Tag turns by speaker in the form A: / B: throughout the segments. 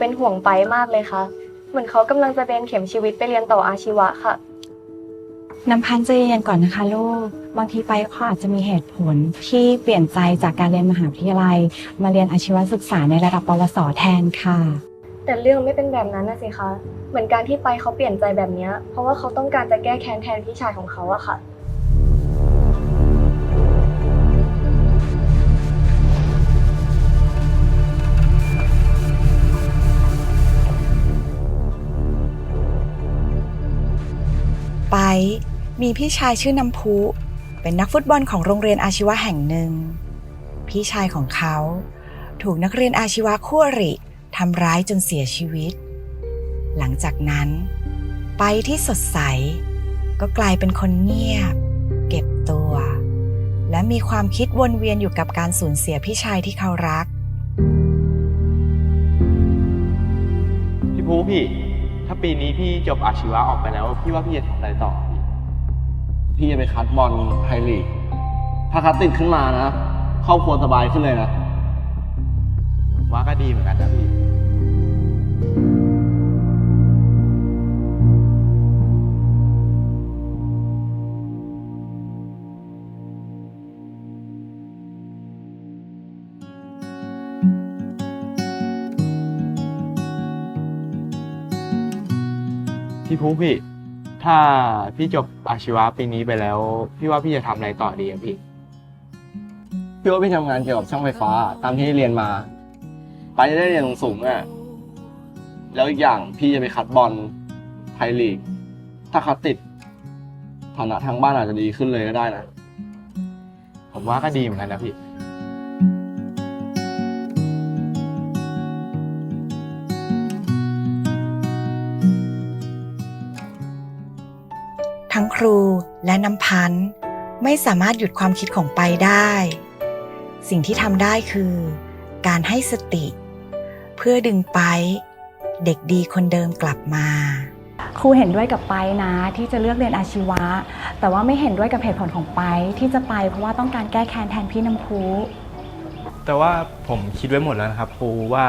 A: เป็นห่วงไปมากเลยค่ะ เหมือนเขากำลังจะเบนเข็มชีวิตไปเรียนต่ออาชีวะค่ะ
B: น้ำพันธ์ใจเย็นๆก่อนนะคะลูก บางทีไปเขาอาจจะมีเหตุผลที่เปลี่ยนใจจากการเรียนมหาวิทยาลัย มาเรียนอาชีวศึกษาในระดับปวสแทนค่ะ
A: แต่เรื่องไม่เป็นแบบนั้นนะสิคะ เหมือนการที่ไปเขาเปลี่ยนใจแบบเนี้ยเพราะว่าเขาต้องการจะแก้แค้นแทนพี่ชายของเขาอะค่ะ
C: ไป มีพี่ชายชื่อน้ำพุ เป็นนักฟุตบอลของโรงเรียนอาชีวะแห่งหนึ่ง พี่ชายของเขา ถูกนักเรียนอาชีวะคู่อริทำร้ายจนเสียชีวิต หลังจากนั้น ไปที่สดใส ก็กลายเป็นคนเงียบ เก็บตัว และมีความคิดวนเวียนอยู่กับการสูญเสียพี่ชายที่เขารัก
D: พี่ภูพี่ ถ้าปีนี้พี่จบอาชีวะออกไปแล้ว พี่ว่าพี่จะทำอะไรต่อพี่
E: พี่จะไปคัดบอลไทยลีก ถ้าคัดติดขึ้นมานะครอบครัวสบายขึ้นเลยนะ
D: ผมว่าก็ดีเหมือนกันนะพี่ พี่ภูพี่ ถ้าพี่จบอาชีวะปีนี้ไปแล้ว พี่ว่าพี่จะทำอะไรต่อดีอะพี่
E: พี่ว่าพี่ทำงานเกี่ยวกับช่างไฟฟ้า ตามที่เรียนมาไปจะได้เรียนสูงๆอะแล้วอีกอย่างพี่จะไปคัดบอลไทยลีก ถ้าคัดติดฐานะทางบ้านอาจจะดีขึ้นเลยก็ได้นะ
D: ผมว่าก็ดีเหมือนกันนะพี่
C: และน้ำพันธ์ไม่สามารถหยุดความคิดของไปได้ สิ่งที่ทำได้คือ การให้สติ เพื่อดึงไป เด็กดีคนเดิมกลับมา
B: ครูเห็นด้วยกับไปนะที่จะเลือกเรียนอาชีวะ แต่ว่าไม่เห็นด้วยกับเหตุผลของไปที่จะไปเพราะว่าต้องการแก้แค้นแทนพี่น้ำพุ
F: แต่ว่าผมคิดไว้หมดแล้วนะครับครูว่า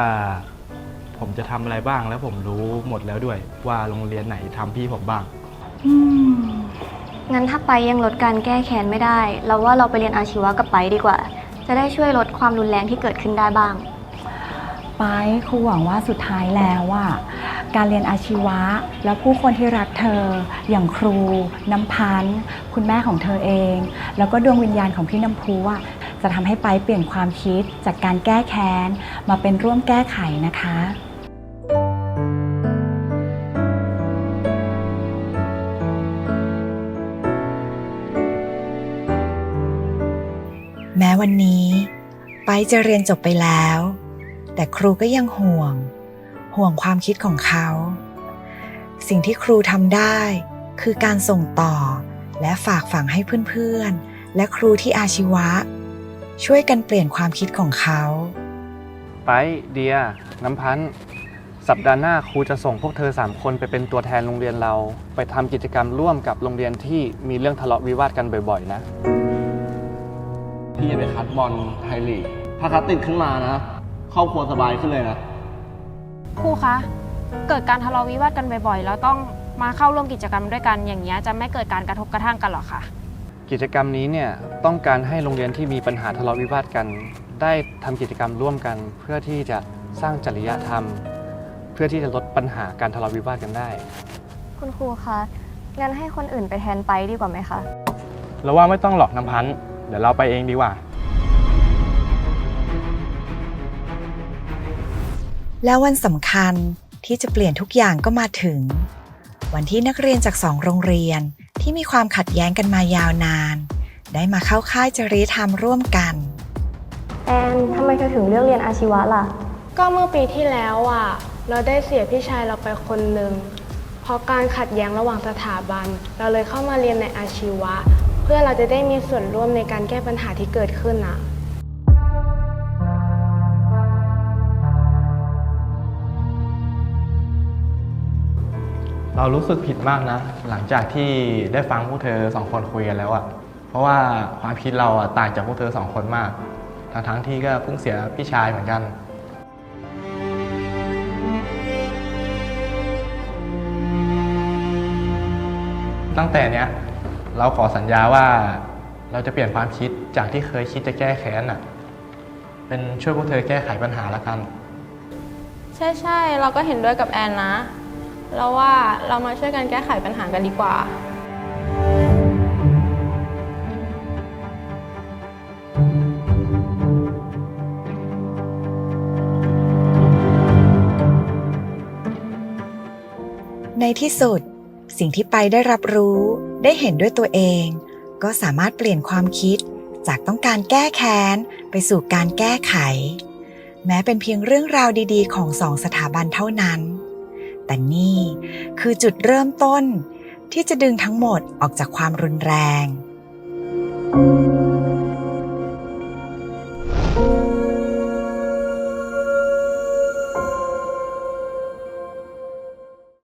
F: ผมจะทำอะไรบ้างแล้วผมรู้หมดแล้วด้วย ว่าโรงเรียนไหนทำพี่ผมบ้าง
B: อืม
A: งั้นถ้าไปยังลดการแก้แค้นไม่ได้ เราว่าเราไปเรียนอาชีวะกับไปดีกว่า จะได้ช่วยลดความรุนแรงที่เกิดขึ้นได้บ้าง
B: ไปครูหวังว่าสุดท้ายแล้วว่าการเรียนอาชีวะ และผู้คนที่รักเธอ อย่างครู น้ำพันธ์คุณแม่ของเธอเอง แล้วก็ดวงวิญญาณของพี่น้ำพุอะจะทำให้ไปเปลี่ยนความคิดจากการแก้แค้น มาเป็นร่วมแก้ไขนะคะ
C: วันนี้ไปจะเรียนจบไปแล้ว แต่ครูก็ยังห่วง ห่วงความคิดของเขา สิ่งที่ครูทำได้ คือการส่งต่อและฝากฝังให้เพื่อนๆ และครูที่อาชีวะ ช่วยกันเปลี่ยนความคิดของเขา
D: ไปเดีย น้ำพันธ์สัปดาห์หน้าครูจะส่งพวกเธอ 3 คนไปเป็นตัวแทนโรงเรียนเรา ไปทำกิจกรรมร่วมกับโรงเรียนที่มีเรื่องทะเลาะวิวาทกันบ่อยๆ นะ
E: พี่จะไปคัดบอลไทยลีก ถ้าคัดติดขึ้นมานะ ครอบครัวสบายขึ้นเลยนะ
G: ครูคะ เกิดการทะเลาะวิวาทกันบ่อยๆ แล้วต้องมาเข้าร่วมกิจกรรมด้วยกันอย่างนี้ยจะไม่เกิดการกระทบกระทั่งกันหรอคะ
D: กิจกรรมนี้เนี่ยต้องการให้โรงเรียนที่มีปัญหาทะเลาะวิวาทกัน ได้ทำกิจกรรมร่วมกัน เพื่อที่จะสร้างจริยธรรม เพื่อที่จะลดปัญหาการทะเลาะวิวาทกันได้
A: คุณครูคะงั้นให้คนอื่นไปแทนไปดีกว่าไหมคะ
F: แล้วว่าไม่ต้องหลอกน้ำพันธ์เดี๋ยวเราไปเองดีกว่า
C: แล้ววันสำคัญที่จะเปลี่ยนทุกอย่างก็มาถึง วันที่นักเรียนจากสองโรงเรียนที่มีความขัดแย้งกันมายาวนาน ได้มาเข้าค่ายจริยธรรมร่วมกัน
A: แอนทำไมเธอถึงเลือกเรียนอาชีวะล่ะ
H: ก็เมื่อปีที่แล้วอะ เราได้เสียพี่ชายเราไปคนหนึ่งเพราะการขัดแย้งระหว่างสถาบัน เราเลยเข้ามาเรียนในอาชีวะ เพื่อเราจะได้มีส่วนร่วมในการแก้ปัญหาที่เกิดขึ้นอะ
F: เรารู้สึกผิดมากนะ หลังจากที่ได้ฟังพวกเธอสองคนคุยกันแล้วอะเพราะว่าความคิดเราอะต่างจากพวกเธอสองคนมาก ทั้งทั้งที่ก็เพิ่งเสียพี่ชายเหมือนกัน ตั้งแต่เนี้ย เราขอสัญญาว่าเราจะเปลี่ยนความคิดจากที่เคยคิดจะแก้แค้นอะ เป็นช่วยพวกเธอแก้ไขปัญหาละกัน
I: ใช่ใช่เราก็เห็นด้วยกับแอนนะเราว่าเรามาช่วยกันแก้ไขปัญหากันดีกว่า
C: ในที่สุด สิ่งที่ไปได้รับรู้ ได้เห็นด้วยตัวเอง ก็สามารถเปลี่ยนความคิด จากต้องการแก้แค้น ไปสู่การแก้ไข แม้เป็นเพียงเรื่องราวดีๆ ของสองสถาบันเท่านั้น แต่นี่คือจุดเริ่มต้น ที่จะดึงทั้งหมดออกจากความรุนแรง「